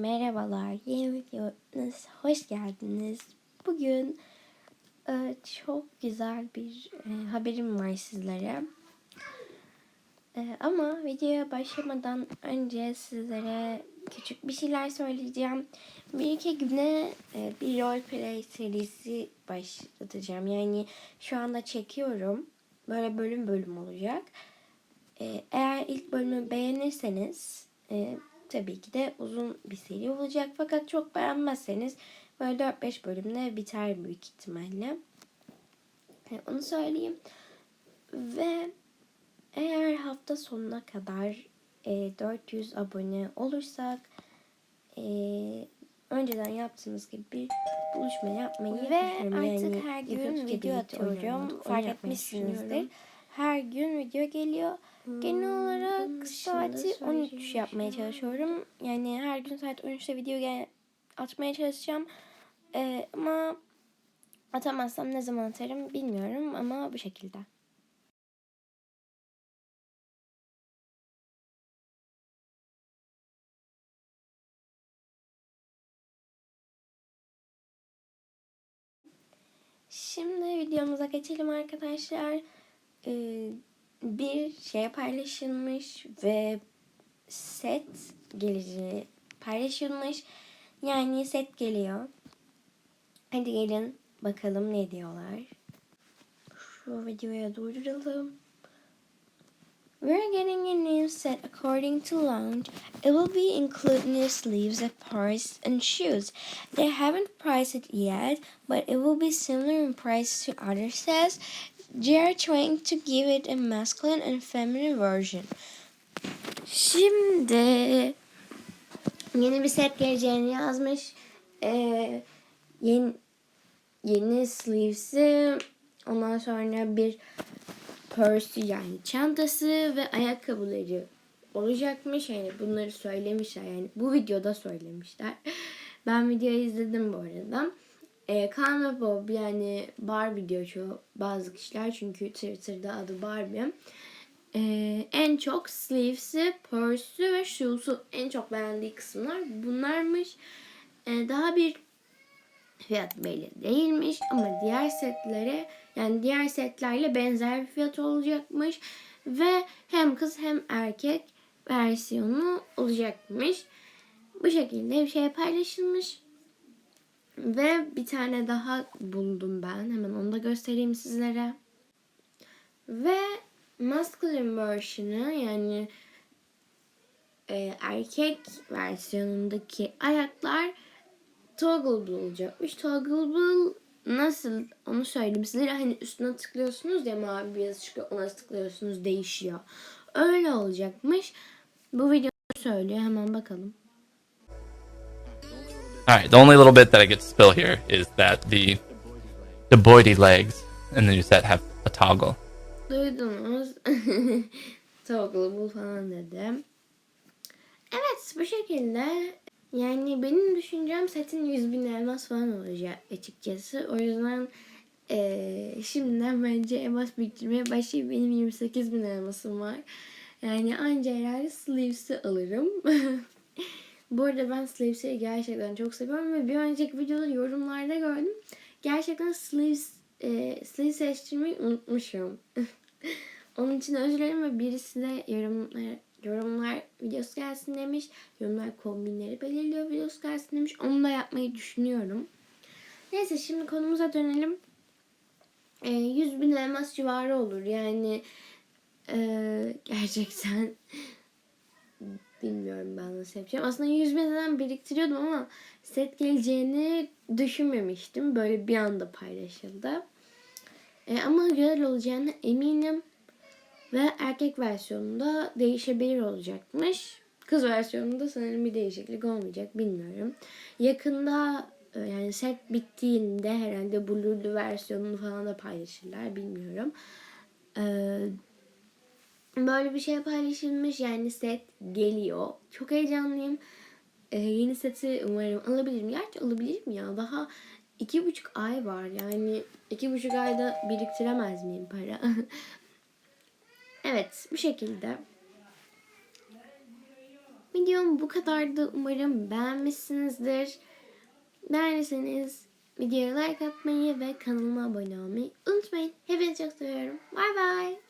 merhabalar. Yeni videonuza hoş geldiniz. Bugün e, çok güzel bir e, haberim var sizlere. E, ama videoya başlamadan önce sizlere küçük bir şeyler söyleyeceğim. Bir iki güne e, bir roleplay serisi başlatacağım. Yani şu anda çekiyorum. Böyle bölüm bölüm olacak. E, eğer ilk bölümü beğenirseniz e, tabii ki de uzun bir seri olacak. Fakat çok beğenmezseniz böyle 4-5 bölümde biter büyük ihtimalle. E, onu söyleyeyim. Ve eğer hafta sonuna kadar e, 400 abone olursak e, önceden yaptığımız gibi bir buluşma yapmayı Ve artık Yani her gün video atıyorum. Fark etmişsinizdir. Her gün video geliyor. Genel Hmm, olarak bunun dışında saati 13 söyleyeceğim yapmaya şey var. çalışıyorum. Yani her gün saat 13'te video gel atmaya çalışacağım. Ee, ama atamazsam ne zaman atarım bilmiyorum ama bu şekilde. Şimdi videomuza geçelim arkadaşlar. Ee, bir şey paylaşılmış ve set geleceği paylaşılmış. Yani set geliyor. Hadi gelin bakalım ne diyorlar. Şu videoya durduralım. We're getting a new set according to launch. It will be including new sleeves, parts, and shoes. They haven't priced it yet, but it will be similar in price to other sets. They are trying to give it a masculine and feminine version. Şimdi yeni bir set geleceğini yazmış. Ee, yeni yeni sleeves'i ondan sonra bir purse yani çantası ve ayakkabıları olacakmış. Yani bunları söylemişler. Yani bu videoda söylemişler. Ben videoyu izledim bu arada. Ee, Kaan ve Bob yani Barbie diyor çoğu bazı kişiler çünkü Twitter'da adı Barbie. Ee, en çok sleeves'i, purse'ü ve shoes'u en çok beğendiği kısımlar bunlarmış. Ee, daha bir fiyat belli değilmiş ama diğer setlere yani diğer setlerle benzer bir fiyat olacakmış ve hem kız hem erkek versiyonu olacakmış. Bu şekilde bir şey paylaşılmış. Ve bir tane daha buldum ben. Hemen onu da göstereyim sizlere. Ve masculine versiyonu yani e, erkek versiyonundaki ayaklar toggleable olacakmış. Toggleable nasıl onu söyleyeyim sizlere. Hani üstüne tıklıyorsunuz ya mavi bir yazı çıkıyor. Ona tıklıyorsunuz değişiyor. Öyle olacakmış. Bu video söylüyor. Hemen bakalım. All right. The only little bit that I get to spill here is that the the boydy legs in the new set have a toggle. Duydunuz. Toggleable falan dedim. Evet bu şekilde yani benim düşüncem setin 100 bin elmas falan olacak açıkçası. O yüzden eee, şimdiden bence elmas biriktirmeye başlayayım. Benim 28 bin elmasım var. Yani anca herhalde sleeves'i alırım. Bu arada ben Slaves'i gerçekten çok seviyorum ve bir önceki videoda yorumlarda gördüm. Gerçekten Slaves, e, Slave seçtirmeyi unutmuşum. Onun için özür dilerim ve birisi de yorumlar, yorumlar videosu gelsin demiş. Yorumlar kombinleri belirliyor videosu gelsin demiş. Onu da yapmayı düşünüyorum. Neyse şimdi konumuza dönelim. E, 100 bin elmas civarı olur. Yani e, gerçekten bilmiyorum ben nasıl yapacağım. Aslında 100 binden biriktiriyordum ama set geleceğini düşünmemiştim. Böyle bir anda paylaşıldı. E, ama güzel olacağını eminim. Ve erkek versiyonunda değişebilir olacakmış. Kız versiyonunda sanırım bir değişiklik olmayacak. Bilmiyorum. Yakında e, yani set bittiğinde herhalde Blue'lu versiyonunu falan da paylaşırlar. Bilmiyorum. Eee Böyle bir şey paylaşılmış yani set geliyor. Çok heyecanlıyım. Ee, yeni seti umarım alabilirim. Gerçi alabilirim ya. Daha iki buçuk ay var. Yani iki buçuk ayda biriktiremez miyim para? evet bu şekilde. Videom bu kadardı. Umarım beğenmişsinizdir. Beğendiyseniz videoya like atmayı ve kanalıma abone olmayı unutmayın. Hepinizi çok seviyorum. Bay bay.